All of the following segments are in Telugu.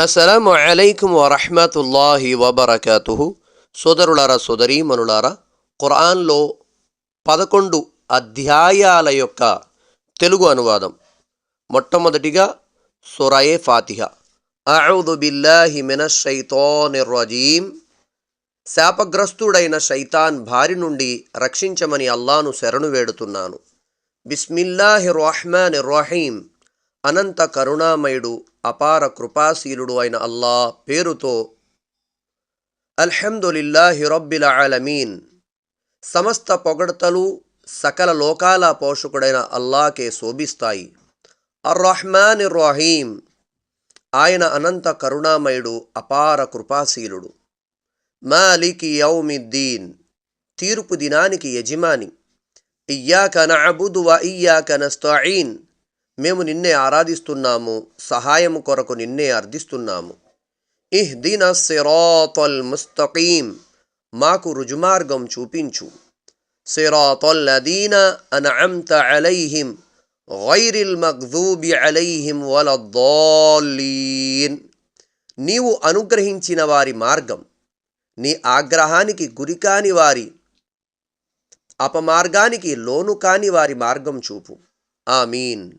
అస్సలాము అలైకుం వరహమతుల్లాహి వబర్కాతుహు. సోదరులారా సోదరీమనులారా ఖురాన్లో పదకొండు అధ్యాయాల యొక్క తెలుగు అనువాదం. మొట్టమొదటిగా సురయే ఫాతిహ. అఊదు బిల్లాహి మినష్ షైతానిర్ శాపగ్రస్తుడైన శైతాన్ భారి నుండి రక్షించమని అల్లాను శరణు వేడుతున్నాను. బిస్మిల్లాహి రహమాన్ రహీం. అనంత కరుణామయుడు అపార కృపాశీలుడు అయిన అల్లా పేరుతో అల్హమ్దులిల్లాహి రబ్బిల్ ఆలమీన్ సమస్త పొగడతలు సకల లోకాల పోషకుడైన అల్లాకే శోభిస్తాయి. అర్రహ్మాన్ రహీం ఆయన అనంత కరుణామయుడు అపార కృపాశీలుడు. మాలికి యౌమిద్దీన్ తీర్పు దినానికి యజమాని. ఇయ్యాక నఅబుదు వ ఇయ్యాక నస్తాయిన్ మేము నిన్నే ఆరాధిస్తున్నాము సహాయం కొరకు నిన్నే అర్థిస్తున్నాము. ఇహ్దిన సిరాతల్ ముస్తకీం మాకు రుజుమార్గం చూపించు. సిరాతల్ లదీన అన్అమ్త అలైహిం గైరిల్ మగ్దూబి అలైహిం వలద్దాలీన్ నీవు అనుగ్రహించిన వారి మార్గం నీ ఆగ్రహానికి గురికాని వారి అపమార్గానికి లోను కాని వారి మార్గం చూపు. ఆమీన్.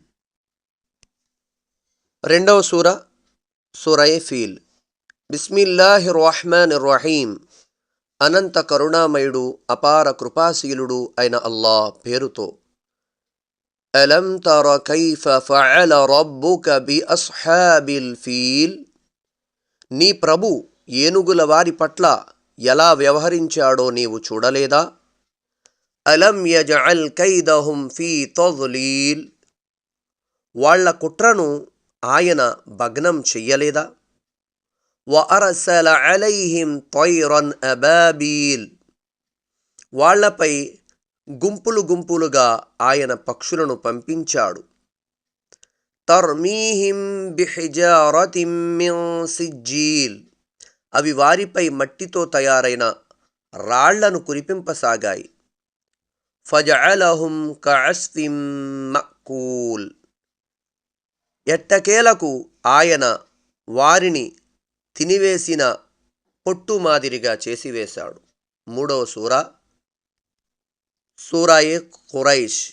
రెండవ సూర సూరయే ఫీల్. బిస్మిల్లాహి రహమాన్ రహీం అనంత కరుణామయుడు అపార కృపాశీలుడు అయిన అల్లా పేరుతో. అలం తర కైఫ ఫఅల రబ్బుక బి అస్హాబిల్ ఫీల్. నీ ప్రభు ఏనుగుల వారి పట్ల ఎలా వ్యవహరించాడో నీవు చూడలేదా? అలం యజఅల్ కైదహుం ఫీ తొలీల్ వాళ్ళ కుట్రను ఆయన భగ్నం చెయ్యలేదా? వఅరసల అలైహిం తైరన్ అబాబీల్ వాళ్ళపై గుంపులు గుంపులుగా ఆయన పక్షులను పంపించాడు. తర్మీహిం బిహిజారతిం సిజ్జీల్ అవి వారిపై మట్టితో తయారైన రాళ్ళను కురిపింపసాగాయి. ఫజఅలహుం కఅస్ఫిం మక్కూల్ ఎట్టకేలకు ఆయన వారిని తినివేసిన పొట్టు మాదిరిగా చేసివేశాడు. మూడవ సూర. సూరాయే ఖురైష్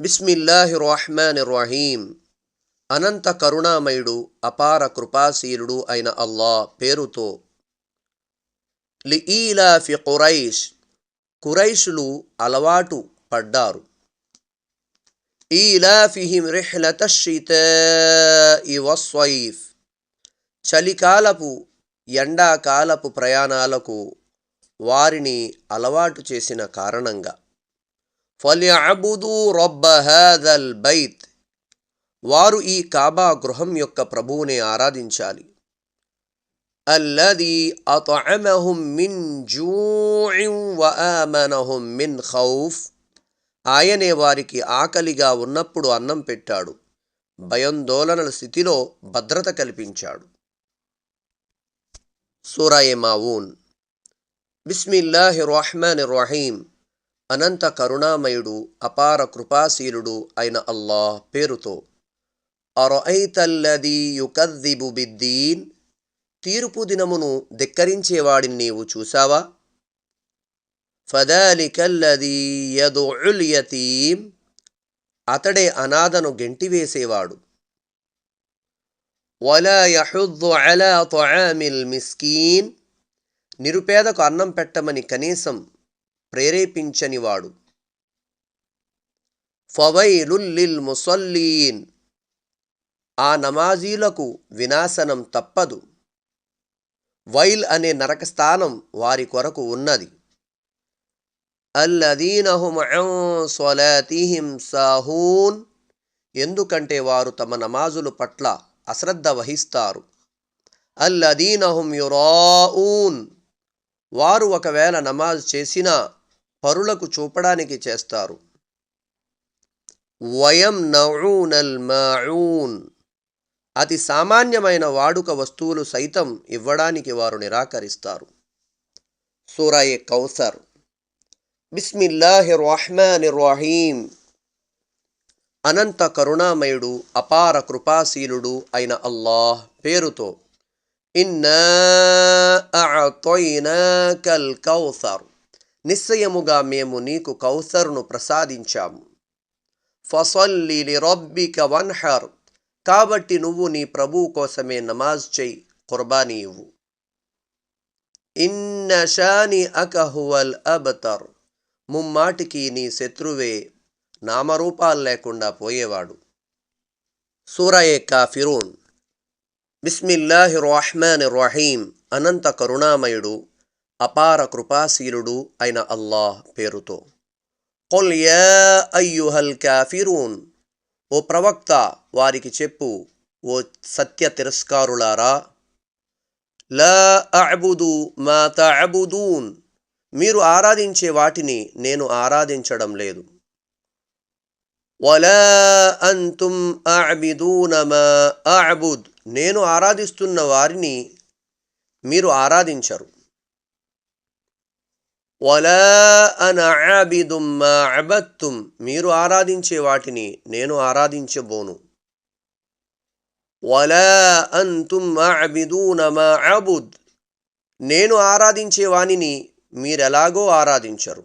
బిస్మిల్లాహి రహమాన్ రహీం అనంత కరుణామయుడు అపార కృపాశీలుడు అయిన అల్లా పేరుతో. లిఈలాఫి ఖురైష్ కురైషులు అలవాటు పడ్డారు. ఈలాఫిహిం రిహ్లత షితాఇ వస్వైఫ్. చలికాలపు ఎండాకాలపు ప్రయాణాలకు వారిని అలవాటు చేసిన కారణంగా. ఫలిఅబుదు రొబ్బ హాదల్ బైత్. వారు ఈ కాబా గృహం యొక్క ప్రభువుని ఆరాధించాలి. అల్లది అతఅమహుం మిన్ జూఇం వ మిన్ ఖౌఫ్ ఆయనే వారికి ఆకలిగా ఉన్నప్పుడు అన్నం పెట్టాడు. భయాందోళనల స్థితిలో భద్రత కల్పించాడు. సూరాయే మావూన్. బిస్మిల్లాహి రహమాన్ రహీం అనంత కరుణామయుడు అపార కృపాశీలుడు అయిన అల్లాహ్ పేరుతో. అరఐతల్లది యుకద్దిబు బిద్దీన్. తీర్పు దినమును ధిక్కరించేవాడిని నీవు ఫదాలిక ఫదాలికల్లది యదుఉల్ యతీం అతడే అనాథను గెంటివేసేవాడు. వలా యహుద్దు అలా తొఆమిల్ మిస్కీన్. నిరుపేదకు అన్నం పెట్టమని కనీసం ప్రేరేపించనివాడు. ఫవైలుల్లిల్ ముసల్లీన్. ఆ నమాజీలకు వినాశనం తప్పదు. వైల్ అనే నరకస్థానం వారి కొరకు ఉన్నది. అల్లదీనహుం స్వలతిహిం సాహూన్. ఎందుకంటే వారు తమ నమాజుల పట్ల అశ్రద్ధ వహిస్తారు. అల్లదీనహుం యురాఊన్. వారు ఒకవేళ నమాజ్ చేసినా పరులకు చూపడానికి చేస్తారు. వయం నౌనల్ మాఊన్. అతి సామాన్యమైన వాడుక వస్తువులు సైతం ఇవ్వడానికి వారు నిరాకరిస్తారు. సూరాయే కౌసర్. బిస్మిల్లాహి రహమాన్ రహీం అనంత కరుణామయుడు అపార కృపాశీలుడు అయిన అల్లాహ్ పేరుతో ఇన్నా అఅతైనాకల్ కౌసర్ నిశ్చయముగా మేము నీకు కౌసరును ప్రసాదించాము ఫసల్లి లిరబ్బిక వన్హర్ కాబట్టి నువ్వు నీ ప్రభువు కోసమే నమాజ్ చెయ్యి కుర్బానీ ఇవ్వు ఇన్న షాని అకహువల్ అబతర్ ముమ్మాటికి నీ శత్రువే నామరూపాలు లేకుండా పోయేవాడు. సూరయే కాఫిరూన్. బిస్మిల్లాహి రహమాన్ రహీం. అనంత కరుణామయుడు అపార కృపాశీలుడు అయిన అల్లాహ్ పేరుతో. కొల్ యా అయ్యుహల్ కాఫిరూన్. ఓ ప్రవక్త వారికి చెప్పు ఓ సత్య తిరస్కారులారా. లా అబుదు మా తబుదూన్. మీరు ఆరాధించే వాటిని నేను ఆరాధించడం లేదు. వలా అంతుం అబిదూన మా అబుద్. నేను ఆరాధిస్తున్న వారిని మీరు ఆరాధించరు. వలా అన అబిదుమ్మా మా అబత్తుం. మీరు ఆరాధించే వాటిని నేను ఆరాధించబోను. వలా అంతుం అబిదూన మా అబుద్. నేను ఆరాధించే వానిని మీరెలాగో ఆరాధించరు.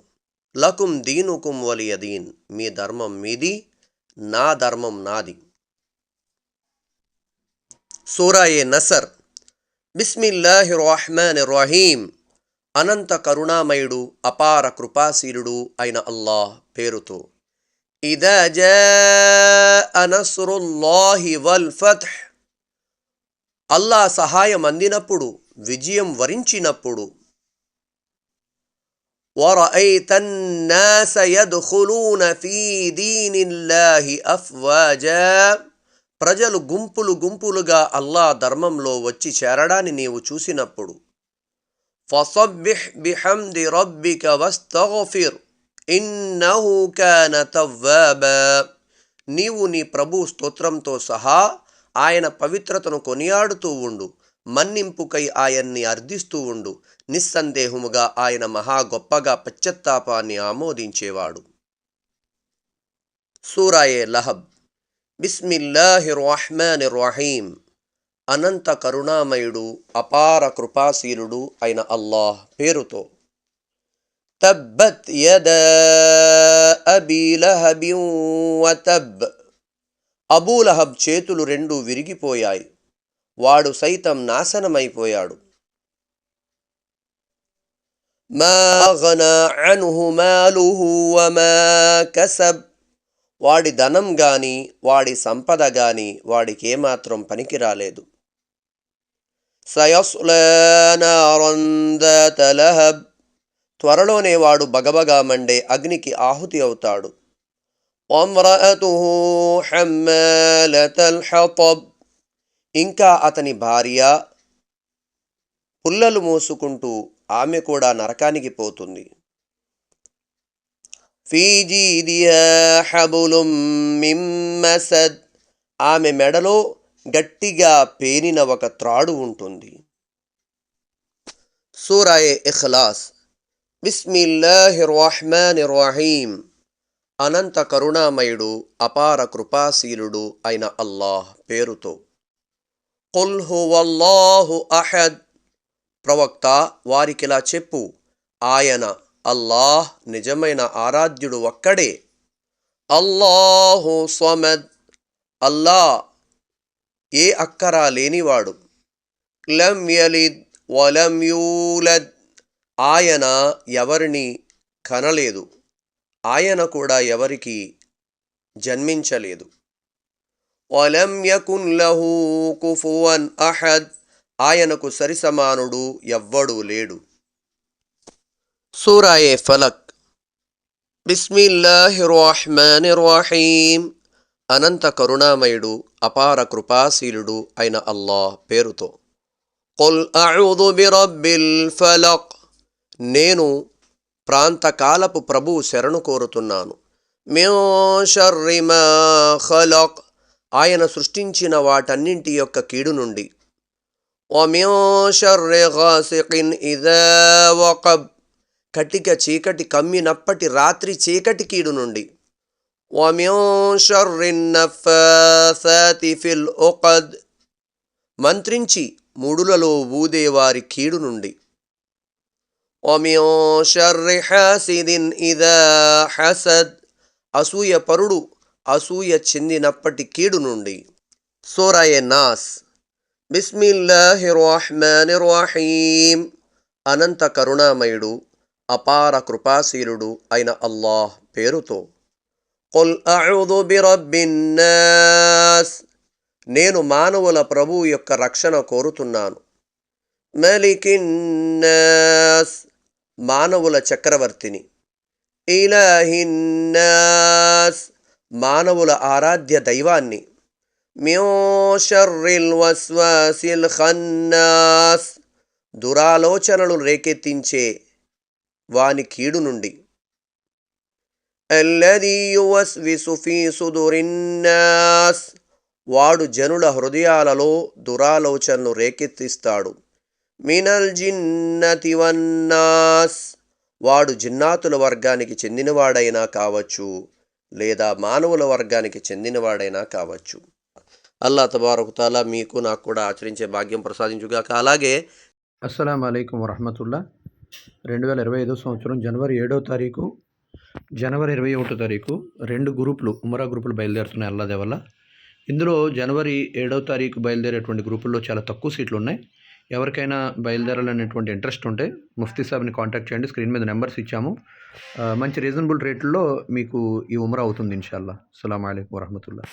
లకుం దీనుకుం వలియదీన్ మీ ధర్మం మీది నా ధర్మం నాది. సూరాయే నసర్. బిస్మిల్లాహి రహమాన్ రహీం అనంత కరుణామయుడు అపార కృపాశీలుడు అయిన అల్లాహ్ పేరుతో. ఇదా జా వల్ ఫత్ అల్లా సహాయం అందినప్పుడు విజయం వరించినప్పుడు ورأيت الناس يدخلون في دين الله أفواجا ప్రజలు గుంపులు గుంపులుగా అల్లా ధర్మంలో వచ్చి చేరడాన్ని నీవు చూసినప్పుడు ఫసబ్బిహ్ బిహమ్ది రబ్బిక వస్తగఫిర్ ఇన్నహు కాన తవ్వాబా నీవు నీ ప్రభు స్తోత్రంతో సహా ఆయన పవిత్రతను కొనియాడుతూ ఉండు మన్నింపుకై ఆయన్ని అర్థిస్తూ ఉండు. నిస్సందేహముగా ఆయన మహా గొప్పగా పశ్చత్తాపాన్ని ఆమోదించేవాడు. సూరాయే లహబ్. బిస్మిల్లాహి అనంత కరుణామయుడు అపార కృపాశీలుడు అయిన అల్లాహ్ పేరుతో. తబ్బత్ యదా అబీ లహబిన్ వతబ్. అబూలహబ్ చేతులు రెండు విరిగిపోయాయి. వాడు సైతం నాశనమైపోయాడు. కసబ్. వాడి ధనం గాని వాడి సంపద గాని వాడికి ఏమాత్రం పనికి రాలేదు. త్వరలోనే వాడు బగబగా మండే అగ్నికి ఆహుతి అవుతాడు. ఒమ్రతుహు హమ్మలతల్ హపబ్. ఇంకా అతని భార్య పుల్లలు మోసుకుంటూ ఆమె కూడా నరకానికి పోతుంది. ఫీ మసద్. ఆమె మెడలో గట్టిగా పేనిన ఒక త్రాడు ఉంటుంది. సూరాయే ఇఖ్లాస్. బిస్మిల్లాహి అనంత కరుణామయుడు అపార కృపాశీలుడు అయిన అల్లాహ్ పేరుతో. కుల్ హువల్లాహు అహద్ ప్రవక్త వారికిలా చెప్పు ఆయన అల్లాహ్ నిజమైన ఆరాధ్యుడు ఒక్కడే. అల్లాహు స్వమద్. అల్లా ఏ అక్కరా లేనివాడు. లం యలిద్ వలం యూలద్. ఆయన ఎవరిని కనలేదు. ఆయన కూడా ఎవరికి జన్మించలేదు. వలం యకున్ లహూ కుఫువన్ అహద్ ఆయనకు సరిసమానుడు ఎవ్వడూ లేడు. సూరాయే ఫలక్. బిస్మిల్లాహి అనంత కరుణామయుడు అపార కృపాశీలుడు అయిన అల్లాహ్ పేరుతో. కొల్ అఊదు బిరబ్బిల్ ఫలక్. నేను ప్రాంతకాలపు ప్రభు శరణు కోరుతున్నాను. మ్యో షర్రిమా ఖలక్. ఆయన సృష్టించిన వాటన్నింటి యొక్క కీడు నుండి. కటిక చీకటి కమ్మినప్పటి రాత్రి చీకటి కీడు నుండి. మంత్రించి ముడులలో ఊదేవారి కీడు నుండి. అసూయ పరుడు అసూయ చెందినప్పటి కీడు నుండి. సోరాయే నాస్. బిస్మిల్లాహిర్వాహ్మానిర్వాహీం అనంత కరుణామయుడు అపార కృపాశీలుడు అయిన అల్లాహ్ పేరుతో. కొల్ బిరబ్బిన్నాస్ నేను మానవుల ప్రభు యొక్క రక్షణ కోరుతున్నాను. మలికిన్నాస్ మానవుల చక్రవర్తిని. ఇలాహిన్నాస్ మానవుల ఆరాధ్య దైవాన్ని. మ్యోషర్రిల్ వస్వాసిల్ ఖన్నాస్. దురాలోచనలు రేకెత్తించే వాని కీడు నుండి. సుదురిన్నాస్ వాడు జనుల హృదయాలలో దురాలోచనలు రేకెత్తిస్తాడు. మినల్ జిన్నతివన్నాస్ వాడు జిన్నాతుల వర్గానికి చెందినవాడైనా కావచ్చు. లేదా మానవుల వర్గానికి చెందినవాడైనా కావచ్చు. అల్లా తబారకుతాలా మీకు నాకు కూడా ఆచరించే భాగ్యం ప్రసాదించుగాక. అలాగే అస్సలం అయికం వరహమతుల్లా. రెండు వేల ఇరవై ఐదో సంవత్సరం జనవరి ఏడో తారీఖు జనవరి ఇరవై ఒకటో తారీఖు రెండు గ్రూపులు ఉమరా గ్రూపులు బయలుదేరుతున్నాయి అల్లాదే వల్ల ఇందులో జనవరి ఏడో తారీఖు బయలుదేరేటువంటి గ్రూపుల్లో చాలా తక్కువ సీట్లు ఉన్నాయి. ఎవరికైనా బయలుదేరాలనేటువంటి ఇంట్రెస్ట్ ఉంటే ముఫ్తీ సాబ్ని కాంటాక్ట్ చేయండి. స్క్రీన్ మీద నెంబర్స్ ఇచ్చాము. మంచి రీజనబుల్ రేట్లో మీకు ఈ ఉమరా అవుతుంది ఇన్షాల్లా అస్సలం అయికం వరహమతుల్లా